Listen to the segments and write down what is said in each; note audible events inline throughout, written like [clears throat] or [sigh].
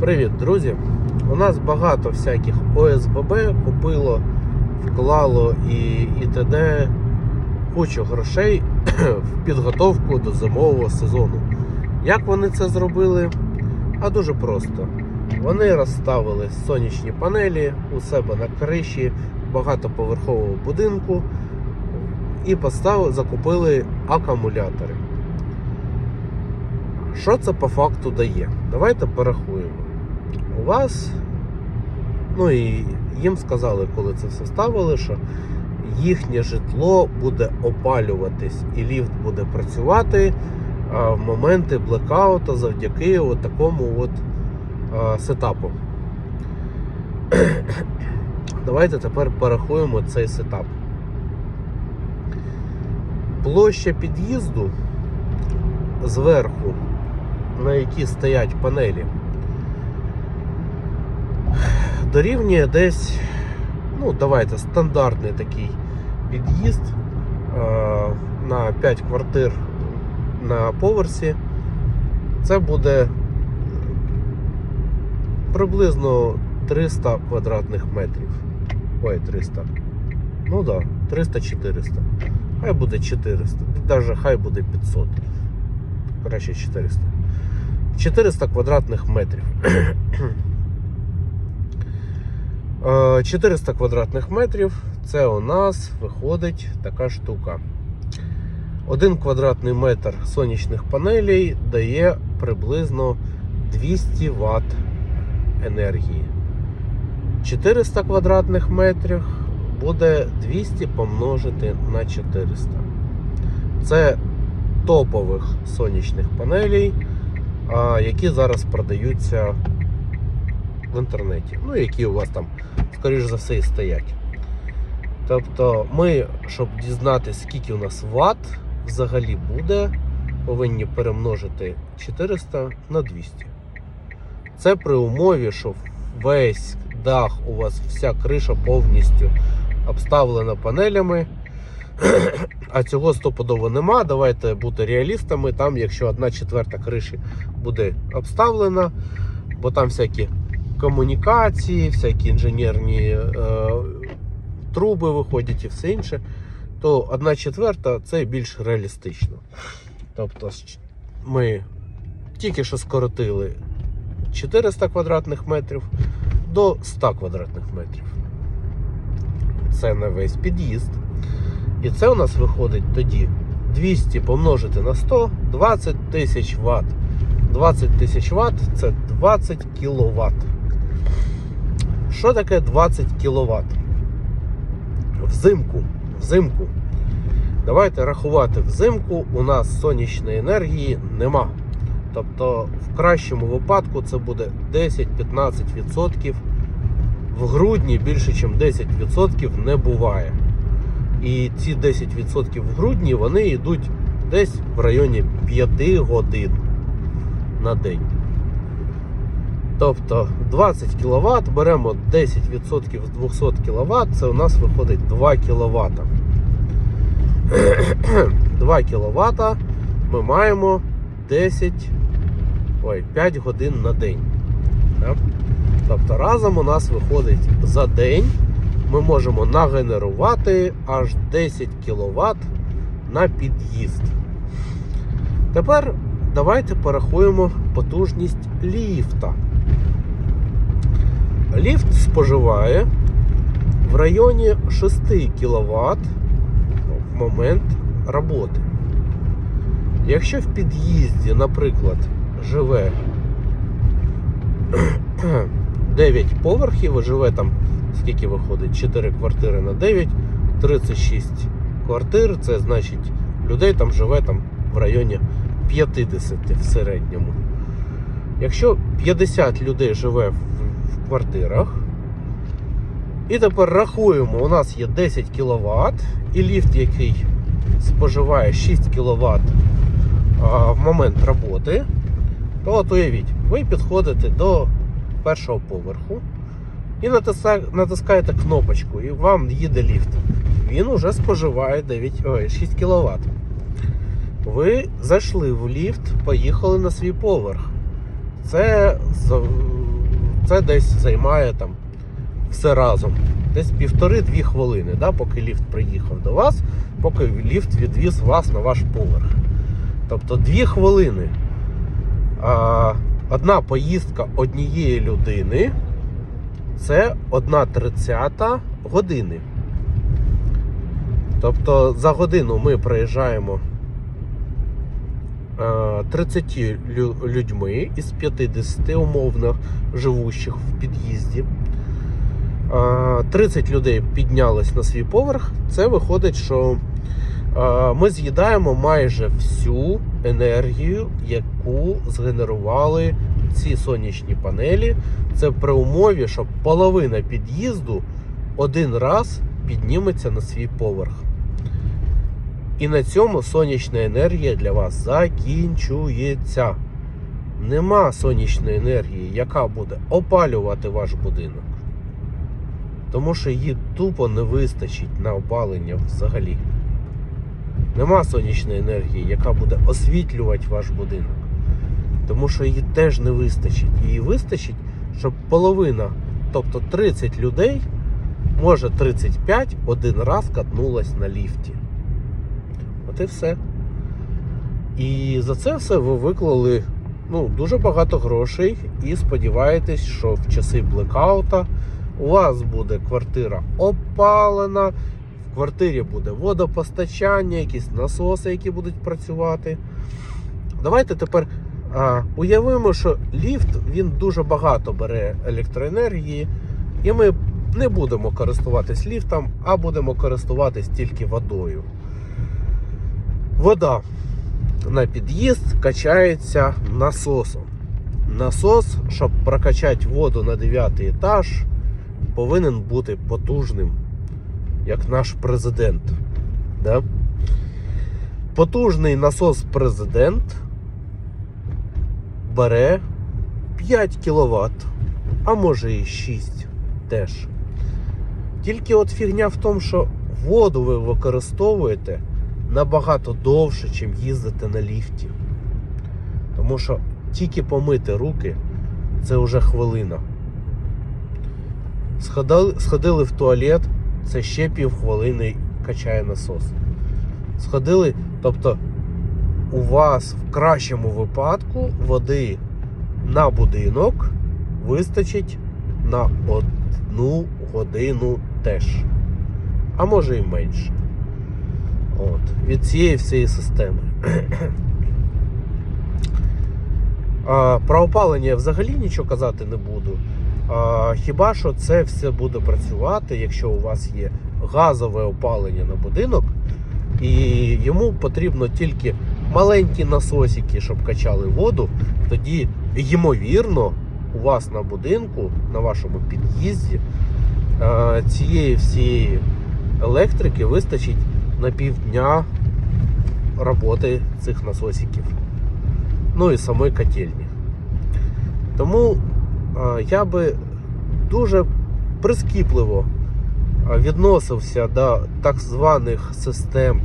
Привіт, друзі! У нас багато всяких ОСББ купило, вклало і, і т.д. кучу грошей [clears throat] в підготовку до зимового сезону. Як вони це зробили? А дуже просто. Вони розставили сонячні панелі у себе на криші багатоповерхового будинку і поставили, закупили акумулятори. Що це по факту дає? Давайте порахуємо. У вас, ну і їм сказали, коли це все ставили, що їхнє житло буде опалюватись і ліфт буде працювати в моменти блекаута завдяки от такому от сетапу. [clears throat] Давайте тепер порахуємо цей сетап. Площа під'їзду зверху, на якій стоять панелі, дорівнює десь, ну, давайте, стандартний такий під'їзд е, на 5 квартир на поверсі. Це буде приблизно 300 квадратних метрів. Ой, 300. Ну так, да, 300-400. Хай буде 400. Навіть хай буде 500. Краще 400. 400 квадратних метрів. Е, 400 квадратних метрів це у нас виходить така штука. Один квадратний метр сонячних панелей дає приблизно 200 Вт енергії. 400 квадратних метрів буде 200 помножити на 400. Це топових сонячних панелей, які зараз продаються в інтернеті. Ну, які у вас там, скоріш за все, і стоять. Тобто, ми, щоб дізнатися, скільки у нас ватт взагалі буде, повинні перемножити 400 на 200. Це при умові, що весь дах у вас вся криша повністю обставлена панелями. [clears throat] А цього стопудово нема. Давайте бути реалістами. Там, якщо одна четверта криші буде обставлена, бо там всякі комунікації, всякі інженерні е, труби виходять і все інше, то одна четверта це більш реалістично. Тобто ми тільки що скоротили 400 квадратних метрів до 100 квадратних метрів. Це на весь під'їзд. І це у нас виходить тоді 200 помножити на 100, 20 тисяч Вт. 20 тисяч Вт це 20 кВт. Що таке 20 кВт? Взимку. Взимку. Давайте рахувати взимку. У нас сонячної енергії нема. Тобто, в кращому випадку це буде 10-15%. В грудні більше, ніж 10% не буває. І ці 10% в грудні вони йдуть десь в районі 5 годин на день. Тобто 20 кВт, беремо 10% з 200 кВт, це у нас виходить 2 кВт. 2 кВт ми маємо 10, ой, 5 годин на день. Так? Тобто разом у нас виходить за день ми можемо нагенерувати аж 10 кВт на під'їзд. Тепер давайте порахуємо потужність ліфта. Ліфт споживає в районі 6 кВт в момент роботи. Якщо в під'їзді, наприклад, живе [clears throat] 9 поверхів, живе там скільки виходить? 4 квартири на 9, 36 квартир, це значить людей там живе там в районі 50 в середньому. Якщо 50 людей живе в квартирах, і тепер рахуємо, у нас є 10 кВт, і ліфт, який споживає 6 кВт в момент роботи, то от уявіть, ви підходите до першого поверху і натискаєте кнопочку, і вам їде ліфт. Він уже споживає 9, ой, 6 кВт. Ви зайшли в ліфт, поїхали на свій поверх. Це це десь займає там все разом. Десь півтори-дві хвилини, да, поки ліфт приїхав до вас, поки ліфт відвіз вас на ваш поверх. Тобто дві хвилини. А, одна поїздка однієї людини це 1,30 години. Тобто за годину ми проїжджаємо е, 30 людьми із 50 умовно живущих в під'їзді. Е, 30 людей піднялись на свій поверх. Це виходить, що е, ми з'їдаємо майже всю енергію, яку згенерували ці сонячні панелі. Це при умові, що половина під'їзду один раз підніметься на свій поверх. І на цьому сонячна енергія для вас закінчується. Нема сонячної енергії, яка буде опалювати ваш будинок. Тому що її тупо не вистачить на опалення взагалі. Нема сонячної енергії, яка буде освітлювати ваш будинок. Тому що її теж не вистачить. Її вистачить, щоб половина, тобто 30 людей, може 35 один раз катнулась на ліфті. От і все. І за це все ви виклали ну, дуже багато грошей і сподіваєтесь, що в часи блекаута у вас буде квартира опалена, в квартирі буде водопостачання, якісь насоси, які будуть працювати. Давайте тепер а, уявимо, що ліфт він дуже багато бере електроенергії, і ми не будемо користуватись ліфтом, а будемо користуватись тільки водою. Вода на під'їзд качається насосом. Насос, щоб прокачати воду на 9 етаж, повинен бути потужним, як наш президент. Да? Потужний насос президент бере 5 кВт, а може і 6 теж. Тільки от фігня в тому, що воду ви використовуєте набагато довше, чим їздити на ліфті. Тому що тільки помити руки це вже хвилина. Сходили, сходили в туалет, це ще півхвилини качає насос. Сходили, тобто у вас в кращому випадку води на будинок вистачить на одну годину теж. А може і менше. От, від цієї всієї системи. А, про опалення я взагалі нічого казати не буду. А, хіба що це все буде працювати, якщо у вас є газове опалення на будинок, і йому потрібно тільки маленькі насосики, щоб качали воду, тоді, ймовірно, у вас на будинку, на вашому під'їзді, цієї всієї електрики вистачить на півдня роботи цих насосиків. Ну і самої котельні. Тому я би дуже прискіпливо відносився до так званих систем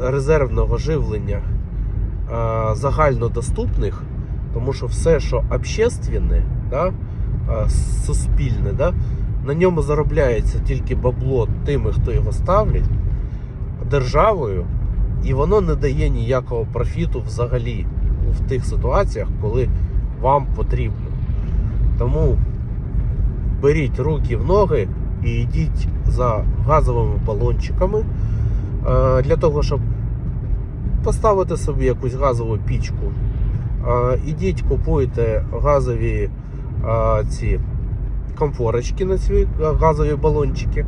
резервного живлення загальнодоступних, тому що все, що общественне, да, суспільне, да, на ньому заробляється тільки бабло тими, хто його ставлять, державою, і воно не дає ніякого профіту взагалі в тих ситуаціях, коли вам потрібно. Тому беріть руки в ноги і йдіть за газовими балончиками е, для того, щоб поставити собі якусь газову пічку. Е, Ідіть, купуйте газові е, ці комфорочки на ці газові балончики.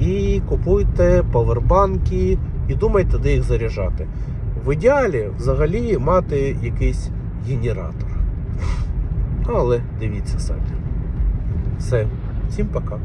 І купуйте павербанки і думайте, де їх заряджати. В ідеалі взагалі мати якийсь генератор. Але дивіться самі. Все, всім пока.